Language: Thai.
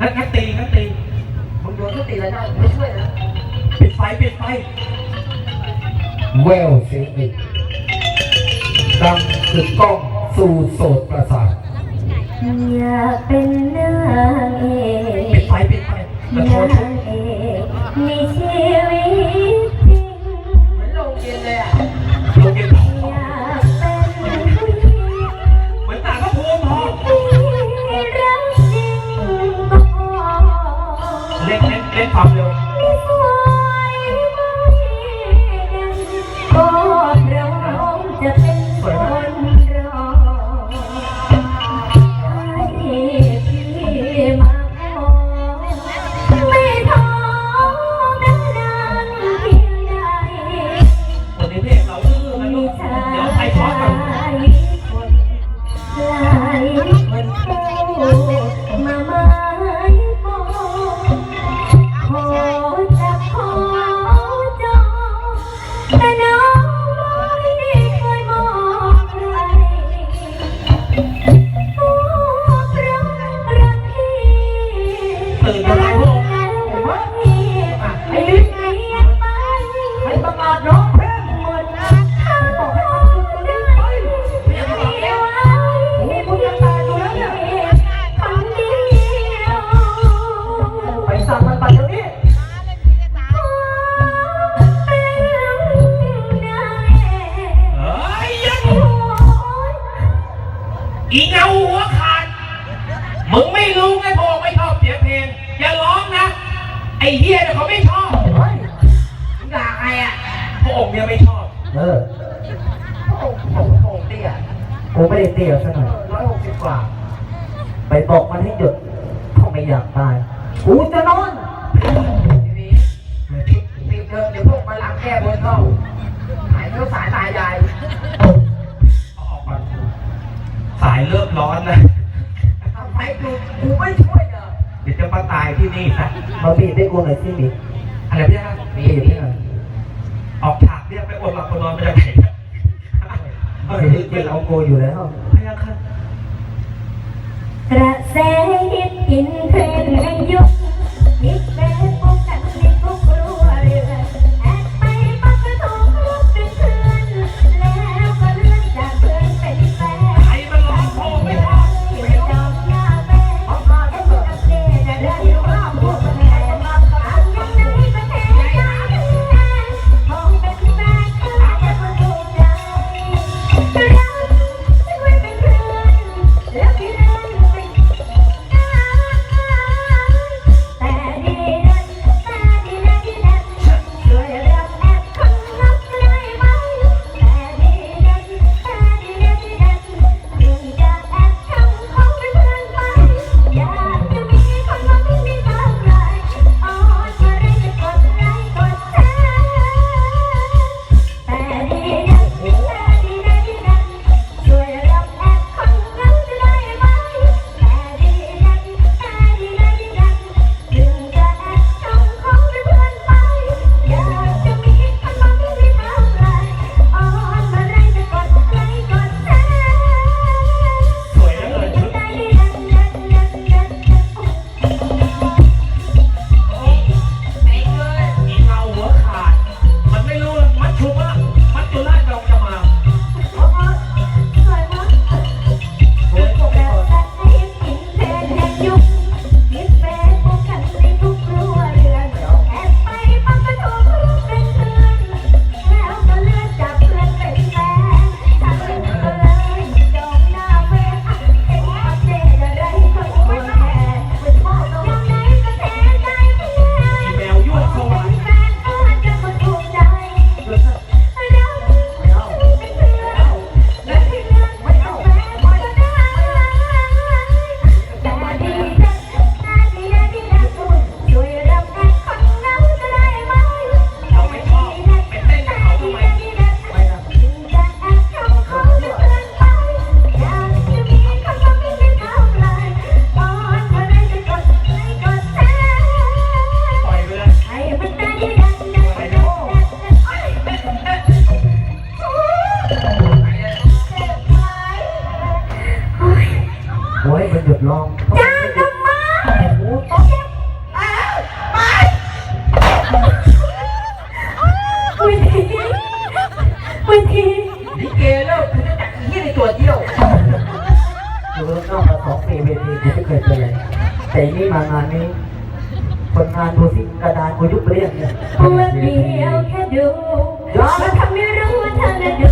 งั้นงั้นตีงั้นตีมึงโดนก็ตีแล้วได้ไม่ช่วยนะปิดไฟปิดไฟแววเสียงอีกดังถึงกล้องสู่โสดประสาทอย่าเป็นนางเอกปิดไฟปิดไฟตะโกนางเอกในชีวิต ไอ้เฮียเนี่ยเขาไม่ชอบเยด่าใครอะพระองค์เนี่ยไม่ชอบเออพงค์เตี้ยกูไม่ได้เตี้ยซะหน่อยร้อยหกสิบกว่า ไปบอกมันให้หยุดเขาไม่อยากตายกูจะนอนติดเดินเดี๋ยวพวกมาล้างแค่บนเข้าหายเจ้าสายตายยายเอาออกมาสายเริ่มร้อนนะทำไมกูกูไม่ช่วย ดี๋ยวจะมาตายที่นี่นะมาบีบได้กูหน่อยสิบีบอะไรเนี่ยคบีบพี่ออกฉากเรียกไปอดหลับคนนอนไปได้ไหมเฮ้ยเป็นเอาโกอยู่แล้วพยักค่ะกระแสดินเพลินอายุนิ มีเวทีกูไม่เคยเป็นเลยแต่นี่มางานนี้ คนงานกูสิกระดานกูยุบเรียงเนี่ยวันเดียวแค่ดู ก็ทำไม่รู้ว่าเธอน่ะดู